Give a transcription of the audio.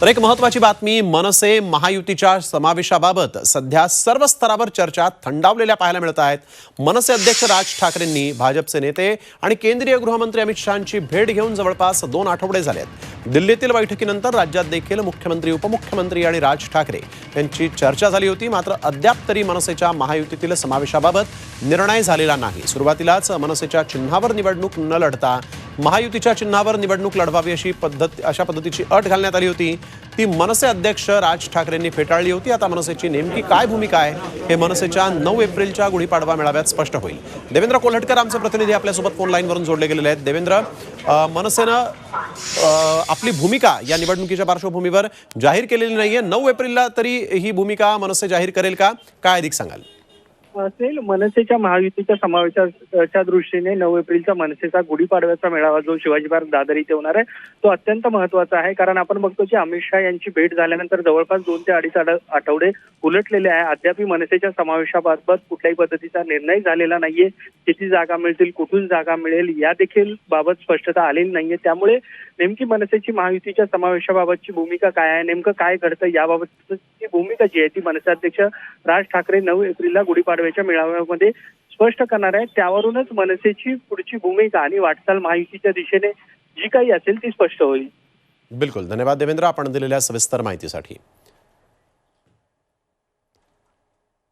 तर एक महत्वाची बातमी मनसे महायुतीच्या समावेशाबाबत सध्या सर्व स्तरावर चर्चा थंडावलेल्या पाहायला मिळत आहेत. मनसे अध्यक्ष राज ठाकरेंनी भाजपचे नेते आणि केंद्रीय गृहमंत्री अमित शहाची भेट घेऊन जवळपास दोन आठवडे झाले आहेत. दिल्लीतील बैठकीनंतर राज्यात देखील मुख्यमंत्री उपमुख्यमंत्री आणि राज ठाकरे यांची चर्चा झाली होती. मात्र अद्याप तरी मनसेच्या महायुतीतील समावेशाबाबत निर्णय झालेला नाही. सुरुवातीलाच मनसेच्या चिन्हावर निवडणूक न लढता महायुतीच्या चिन्हावर निवडणूक लढवावी अशी पद्धत अशा पद्धतीची अट घालण्यात आली होती. ती मनसे अध्यक्ष राज ठाकरेंनी फेटाळली होती. आता मनसेची नेमकी काय भूमिका आहे हे मनसेच्या नऊ एप्रिलच्या गुढीपाडवा मेळाव्यात स्पष्ट होईल. देवेंद्र कोल्हटकर आमचे प्रतिनिधी आपल्यासोबत फोन लाईनवरून जोडले गेलेले आहेत. देवेंद्र मनसेनं आपली भूमिका या निवडणुकीच्या पार्श्वभूमीवर जाहीर केलेली नाहीये. नऊ एप्रिलला तरी ही भूमिका मनसे जाहीर करेल का? काय अधिक सांगाल? असेल मनसेच्या महायुतीच्या समावेशाच्या दृष्टीने नऊ एप्रिलचा मनसेचा गुढीपाडव्याचा मेळावा जो शिवाजी पार्क दादर इथे होणार आहे तो अत्यंत महत्त्वाचा आहे. कारण आपण बघतो की अमित शहा यांची भेट झाल्यानंतर जवळपास दोन ते अडीच आठवडे उलटलेले आहे. अद्याप मनसेच्या समावेशाबाबत कुठल्याही पद्धतीचा निर्णय झालेला नाहीये. किती जागा मिळतील कुठून जागा मिळेल या देखील बाबत स्पष्टता आलेली नाहीये. त्यामुळे नेमकी मनसेची महायुतीच्या समावेशाबाबतची भूमिका काय आहे नेमकं काय घडतं याबाबतची भूमिका जी आहे ती मनसे अध्यक्ष राज ठाकरे नऊ एप्रिलला गुढीपाडव्याच्या मेळाव्यामध्ये स्पष्ट करणार आहे. त्यावरूनच मनसेची पुढची भूमिका आणि वाटचाल माहितीच्या दिशेने जी काही असेल ती स्पष्ट होईल. बिलकुल. धन्यवाद देवेंद्र. आपण दिलेल्या सविस्तर माहितीसाठी.